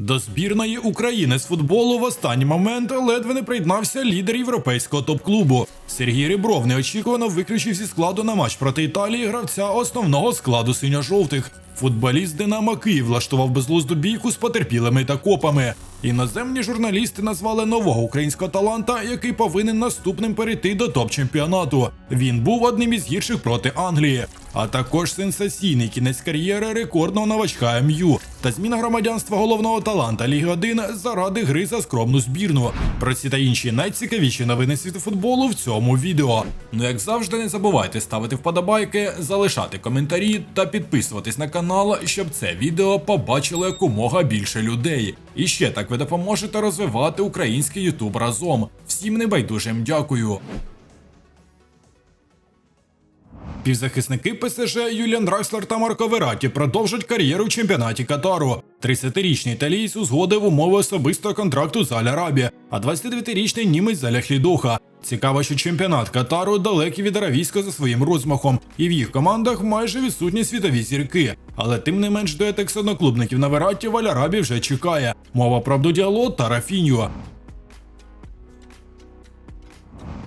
До збірної України з футболу в останній момент ледве не приєднався лідер європейського топ-клубу. Сергій Ребров неочікувано виключив зі складу на матч проти Італії гравця основного складу синьо-жовтих. Футболіст Динамо Київ влаштував безглузду бійку з потерпілими та копами. Іноземні журналісти назвали нового українського таланта, який повинен наступним перейти до топ-чемпіонату. Він був одним із гірших проти Англії, а також сенсаційний кінець кар'єри рекордного новачка МЮ та зміна громадянства головного таланта Ліги 1 заради гри за скромну збірну. Про ці та інші найцікавіші новини світу футболу в цьому відео. Ну як завжди, не забувайте ставити вподобайки, залишати коментарі та підписуватись на канал, щоб це відео побачило якомога більше людей. І ще так ви допоможете розвивати український Ютуб разом. Всім небайдужим дякую. Півзахисники ПСЖ Юліан Дракслер та Марко Вераті продовжать кар'єру в чемпіонаті Катару. 30-річний італієць узгодив умови особистого контракту з Аль-Арабі, а 29-річний німець Заля Хлідуха. Цікаво, що чемпіонат Катару далекий від аравійського за своїм розмахом, і в їх командах майже відсутні світові зірки. Але тим не менш дует екс-одноклубників на Вераті в Аль-Арабі вже чекає. Мова про Абдудіало та Рафіньо.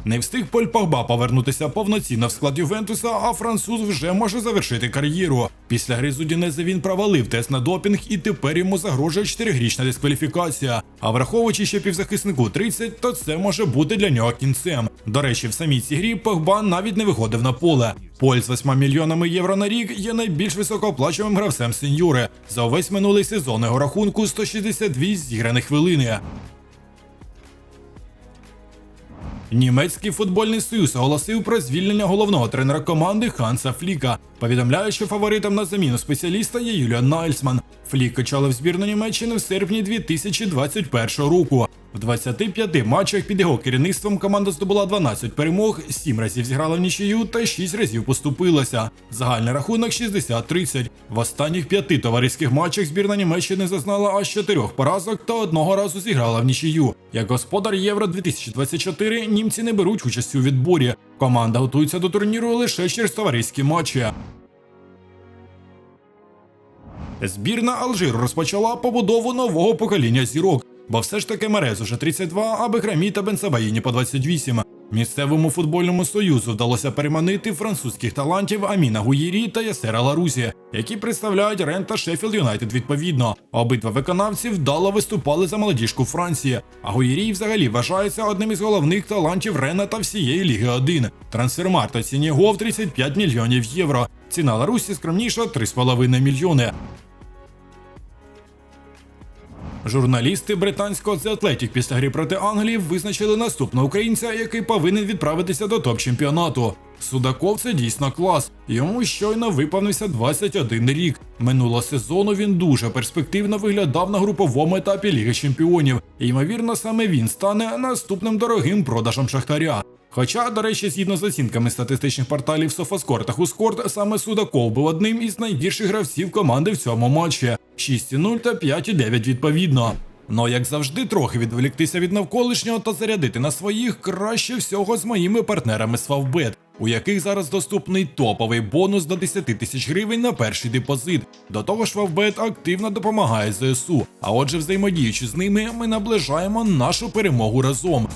Не встиг Поль Погба повернутися повноцінно в склад Ювентуса, а француз вже може завершити кар'єру. Після гри з Удінезе він провалив тест на допінг і тепер йому загрожує 4-річна дискваліфікація. А враховуючи, що півзахиснику 30, то це може бути для нього кінцем. До речі, в самій цій грі Погба навіть не виходив на поле. Поль з 8 мільйонами євро на рік є найбільш високооплачуваним гравцем сеньори. За увесь минулий сезон його рахунку 162 зіграних хвилини. Німецький футбольний союз оголосив про звільнення головного тренера команди Ханса Фліка. Повідомляє, що фаворитом на заміну спеціаліста є Юліан Найльсман. Флік очолив збірну Німеччини в серпні 2021 року. В 25 матчах під його керівництвом команда здобула 12 перемог, 7 разів зіграла в нічию та 6 разів поступилася. Загальний рахунок 60-30. В останніх п'яти товариських матчах збірна Німеччини зазнала аж 4 поразок та одного разу зіграла в нічию. Як господар Євро 2024 німці не беруть участі у відборі. Команда готується до турніру лише через товариські матчі. Збірна Алжир розпочала побудову нового покоління зірок, бо все ж таки Мерез уже 32, а Бехрамі та Бенсабаїні по 28. Місцевому футбольному союзу вдалося переманити французьких талантів Аміна Гуєрі та Ясера Ларузі, які представляють Рен та Шеффілд Юнайтед відповідно. Обидва виконавці вдало виступали за молодіжку Франції. А Гуєрій взагалі вважається одним із головних талантів Рена та всієї Ліги 1. Трансфермарт оцінює його в 35 мільйонів євро. Ціна Ларусі скромніша 3,5 мільйони. Журналісти британського The Athletic після гри проти Англії визначили наступного українця, який повинен відправитися до топ-чемпіонату. Судаков це дійсно клас. Йому щойно виповнився 21 рік. Минулого сезону він дуже перспективно виглядав на груповому етапі Ліги Чемпіонів. Ймовірно, саме він стане наступним дорогим продажем Шахтаря. Хоча, до речі, згідно з оцінками статистичних порталів Софаскор та Хускорт, саме Судаков був одним із найгірших гравців команди в цьому матчі 6,0 та 5,9 відповідно. Но як завжди, трохи відволіктися від навколишнього та зарядити на своїх краще всього з моїми партнерами з Favbet, у яких зараз доступний топовий бонус до 10 тисяч гривень на перший депозит. До того ж, Favbet активно допомагає ЗСУ. А отже, взаємодіючи з ними, ми наближаємо нашу перемогу разом.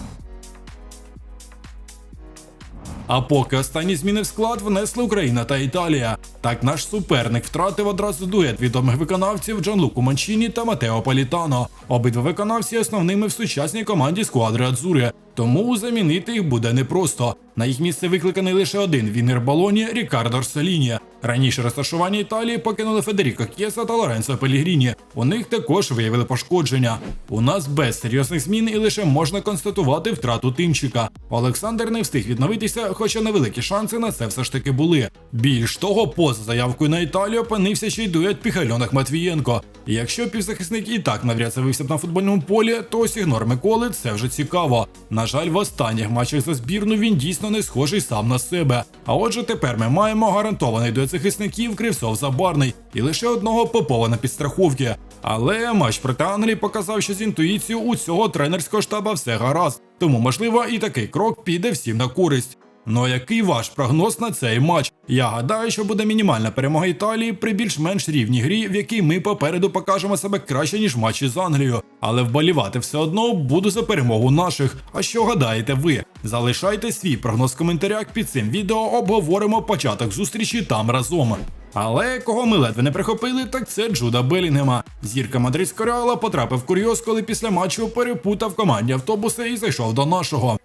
А поки останні зміни в склад внесли Україна та Італія. Так наш суперник втратив одразу дует відомих виконавців Джанлуку Манчіні та Матео Політано. Обидва виконавці основними в сучасній команді сквадри Адзури. Тому замінити їх буде непросто. На їх місце викликаний лише один вінер балоні Рікардо Орсаліні. Раніше розташування Італії покинули Федеріко Кєса та Лоренцо Пелігріні. У них також виявили пошкодження. У нас без серйозних змін і лише можна констатувати втрату тимчика. Олександр не встиг відновитися, хоча невеликі шанси на це все ж таки були. Більш того, поза заявкою на Італію опинився ще й дует Піхальонок Матвієнко. Якщо півзахисник і так навряд завився б на футбольному полі, то ось ігнор Миколи це вже цікаво. На жаль, в останніх матчах за збірну він дійсно не схожий сам на себе. А отже, тепер ми маємо гарантований до захисників Кривцов Забарний і лише одного попова на підстраховки. Але матч проти Англії показав, що з інтуїцією у цього тренерського штаба все гаразд. Тому, можливо, і такий крок піде всім на користь. Ну а який ваш прогноз на цей матч? Я гадаю, що буде мінімальна перемога Італії при більш-менш рівній грі, в якій ми попереду покажемо себе краще ніж в матчі з Англією. Але вболівати все одно буду за перемогу наших. А що гадаєте ви? Залишайте свій прогноз в коментарях під цим відео. Обговоримо початок зустрічі там разом. Але кого ми ледве не прихопили, так це Джуда Белінгема. Зірка мадридського реала потрапив в курйоз, коли після матчу перепутав команді автобуси і зайшов до нашого.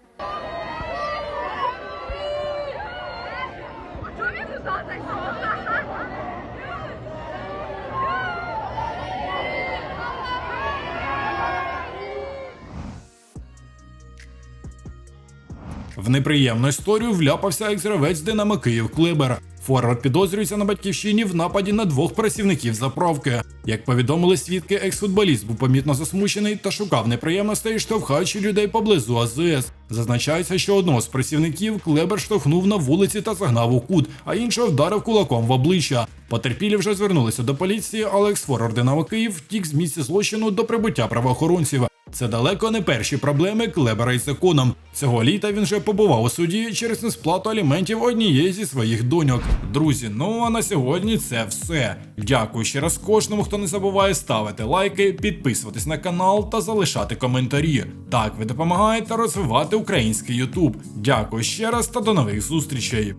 В неприємну історію вляпався екс-гравець Динамо Київ Клибер. Форвард підозрюється на батьківщині в нападі на двох працівників заправки. Як повідомили свідки, екс-футболіст був помітно засмучений та шукав неприємностей, штовхаючи людей поблизу АЗС. Зазначається, що одного з працівників Клебер штовхнув на вулиці та загнав у кут, а іншого вдарив кулаком в обличчя. Потерпілі вже звернулися до поліції, але екс-форвард Динамо Київ втік з місця злочину до прибуття правоохоронців. Це далеко не перші проблеми Клебера із законом. Цього літа він вже побував у суді через несплату аліментів однієї зі своїх доньок. Друзі, ну а на сьогодні це все. Дякую ще раз кожному, хто не забуває ставити лайки, підписуватись на канал та залишати коментарі. Так ви допомагаєте розвивати український Ютуб. Дякую ще раз та до нових зустрічей.